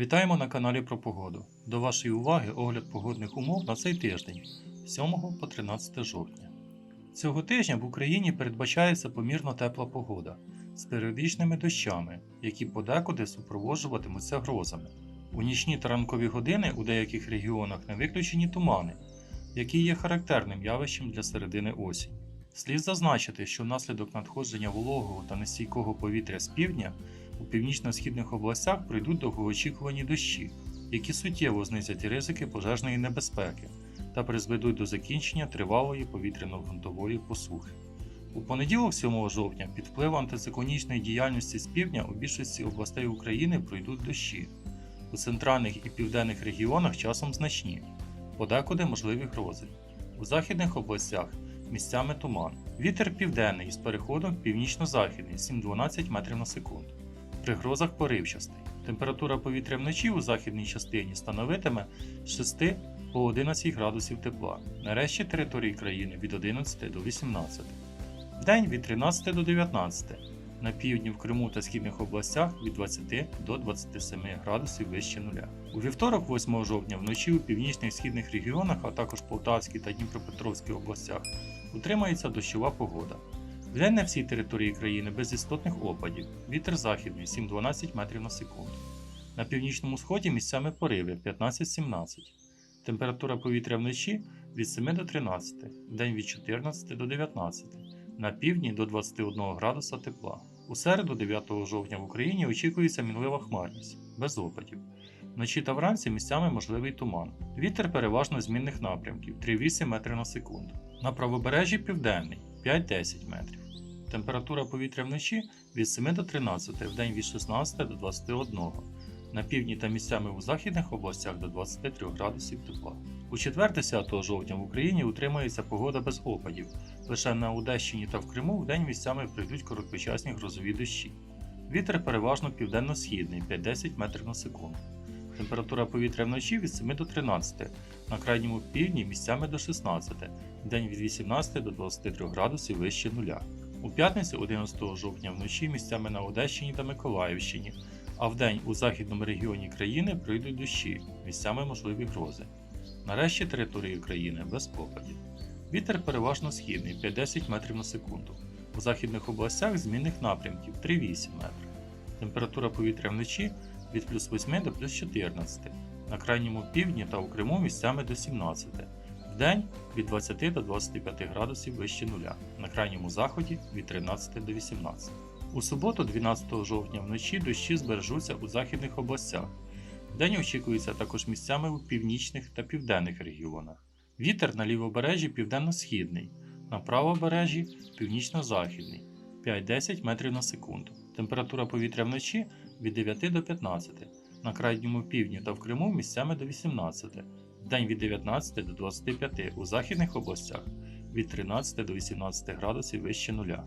Вітаємо на каналі про погоду. До вашої уваги огляд погодних умов на цей тиждень з 7 по 13 жовтня. Цього тижня в Україні передбачається помірно тепла погода з періодичними дощами, які подекуди супроводжуватимуться грозами. У нічні та ранкові години у деяких регіонах не виключені тумани, які є характерним явищем для середини осінь. Слід зазначити, що внаслідок надходження вологого та нестійкого повітря з півдня у північно-східних областях пройдуть довгоочікувані дощі, які суттєво знизять ризики пожежної небезпеки та призведуть до закінчення тривалої повітряно-ґрунтової посухи. У понеділок, 7 жовтня, під впливом антициклонічної діяльності з півдня у більшості областей України пройдуть дощі. У центральних і південних регіонах часом значні, подекуди можливі грози. У західних областях місцями туман. Вітер південний із переходом північно-західний 7-12 метрів на секунду. При грозах поривчастий. Температура повітря вночі у західній частині становитиме з 6 по 11 градусів тепла. На решті території країни від 11 до 18. Вдень від 13 до 19. На півдні в Криму та східних областях від 20 до 27 градусів вище нуля. У вівторок, 8 жовтня, вночі у північних східних регіонах, а також Полтавській та Дніпропетровській областях утримається дощова погода. Вдень на всій території країни без істотних опадів. Вітер західний 7-12 метрів на секунду. На північному сході місцями пориви 15-17. Температура повітря вночі від 7 до 13, вдень від 14 до 19, на півдні до 21 градуса тепла. У середу, 9 жовтня в Україні очікується мінлива хмарність, без опадів. Вночі та вранці місцями можливий туман. Вітер переважно змінних напрямків 3,8 метрів на секунду. На правобережжі південний 5-10 метрів. Температура повітря вночі від 7 до 13, вдень від 16 до 21. На півдні та місцями у західних областях до 23 градусів тепла. У четвер 10 жовтня в Україні утримується погода без опадів. Лише на Одещині та в Криму вдень місцями прийдуть короткочасні грозові дощі. Вітер переважно південно-східний 5-10 метрів на секунду. Температура повітря вночі від 7 до 13, на крайньому півдні місцями до 16, день від 18 до 23 градусів вище нуля. У п'ятницю 11 жовтня вночі місцями на Одещині та Миколаївщині, а вдень у західному регіоні країни пройдуть дощі, місцями можливі грози. Нарешті території країни без опадів. Вітер переважно східний 5-10 метрів на секунду. У західних областях змінних напрямків 3-8 метрів. Температура повітря вночі від плюс 8 до плюс 14, на крайньому півдні та у Криму місцями до 17, вдень від 20 до 25 градусів вище нуля, на крайньому заході від 13 до 18. У суботу, 12 жовтня вночі дощі збережуться у західних областях. Вдень очікується також місцями у північних та південних регіонах. Вітер на лівобережжі південно-східний, на правобережжі північно-західний 5-10 метрів на секунду. Температура повітря вночі від 9 до 15, на крайньому півдні та в Криму місцями до 18, вдень від 19 до 25 у західних областях від 13 до 18 градусів вище нуля.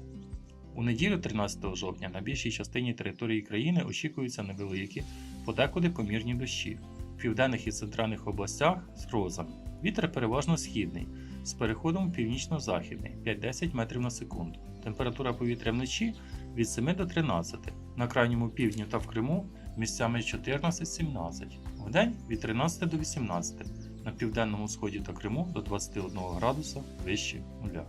У неділю 13 жовтня на більшій частині території країни очікуються невеликі, подекуди помірні дощі. В південних і центральних областях з грозами. Вітер переважно східний, з переходом в північно-західний 5-10 метрів на секунду. Температура повітря вночі від 7 до 13, на крайньому півдні та в Криму місцями 14-17, вдень від 13 до 18, на південному сході та Криму до 21 градуса вище нуля.